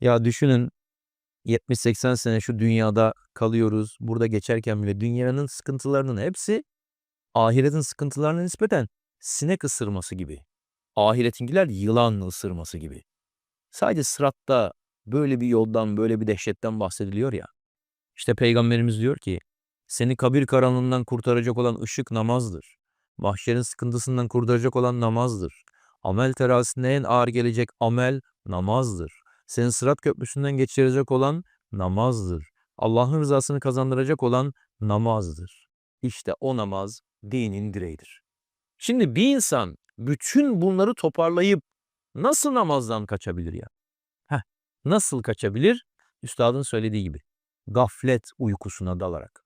Ya düşünün 70-80 sene şu dünyada kalıyoruz. Burada geçerken bile dünyanın sıkıntılarının hepsi ahiretin sıkıntılarına nispeten sinek ısırması gibi. Ahiretinkiler yılan ısırması gibi. Sadece sıratta böyle bir yoldan, böyle bir dehşetten bahsediliyor ya. İşte Peygamberimiz diyor ki, seni kabir karanlığından kurtaracak olan ışık namazdır. Mahşerin sıkıntısından kurtaracak olan namazdır. Amel terazisinde en ağır gelecek amel namazdır. Seni sırat köprüsünden geçirecek olan namazdır. Allah'ın rızasını kazandıracak olan namazdır. İşte o namaz dinin direğidir. Şimdi bir insan bütün bunları toparlayıp nasıl namazdan kaçabilir ya? Heh, nasıl kaçabilir? Üstadın söylediği gibi. Gaflet uykusuna dalarak.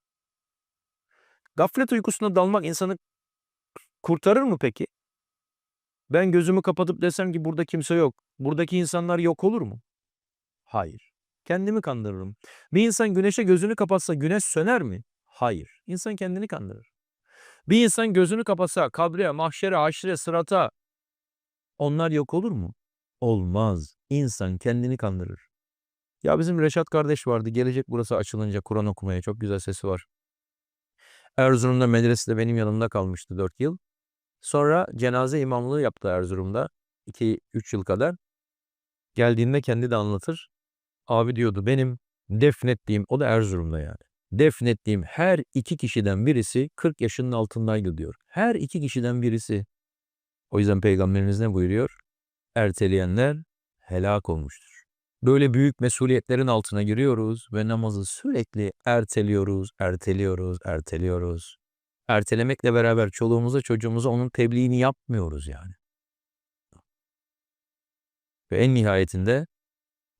Gaflet uykusuna dalmak insanı kurtarır mı peki? Ben gözümü kapatıp desem ki burada kimse yok. Buradaki insanlar yok olur mu? Hayır. Kendimi kandırırım. Bir insan güneşe gözünü kapatsa güneş söner mi? Hayır. İnsan kendini kandırır. Bir insan gözünü kapatsa kabre, mahşere, haşre, sırata onlar yok olur mu? Olmaz. İnsan kendini kandırır. Ya bizim Reşat kardeş vardı. Gelecek burası açılınca Kur'an okumaya. Çok güzel sesi var. Erzurum'da medresede benim yanımda kalmıştı 4 yıl. Sonra cenaze imamlığı yaptı Erzurum'da. 2-3 yıl kadar. Geldiğinde kendi de anlatır. Abi diyordu benim defnettiğim, o da Erzurum'da yani. Defnettiğim her iki kişiden birisi 40 yaşının altındaydı diyor. Her iki kişiden birisi. O yüzden Peygamberimiz ne buyuruyor? Erteleyenler helak olmuştur. Böyle büyük mesuliyetlerin altına giriyoruz ve namazı sürekli erteliyoruz, erteliyoruz, erteliyoruz. Ertelemekle beraber çoluğumuza çocuğumuza onun tebliğini yapmıyoruz yani. Ve en nihayetinde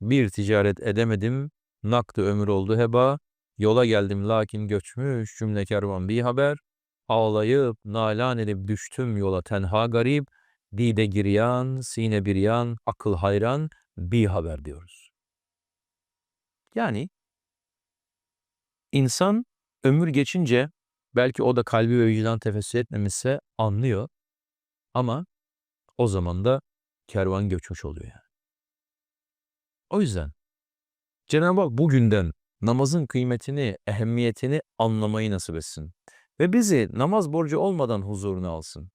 bir ticaret edemedim, naktı ömür oldu heba, yola geldim lakin göçmüş cümle kervan bir haber, ağlayıp nalan edip düştüm yola tenha garip, dide giryan, sine biryan, akıl hayran, bir haber diyoruz. Yani insan ömür geçince belki o da kalbi ve vicdan tefessü etmemişse anlıyor ama o zaman da kervan göçmüş oluyor yani. O yüzden Cenab-ı Hak bugünden namazın kıymetini, ehemmiyetini anlamayı nasip etsin. Ve bizi namaz borcu olmadan huzuruna alsın.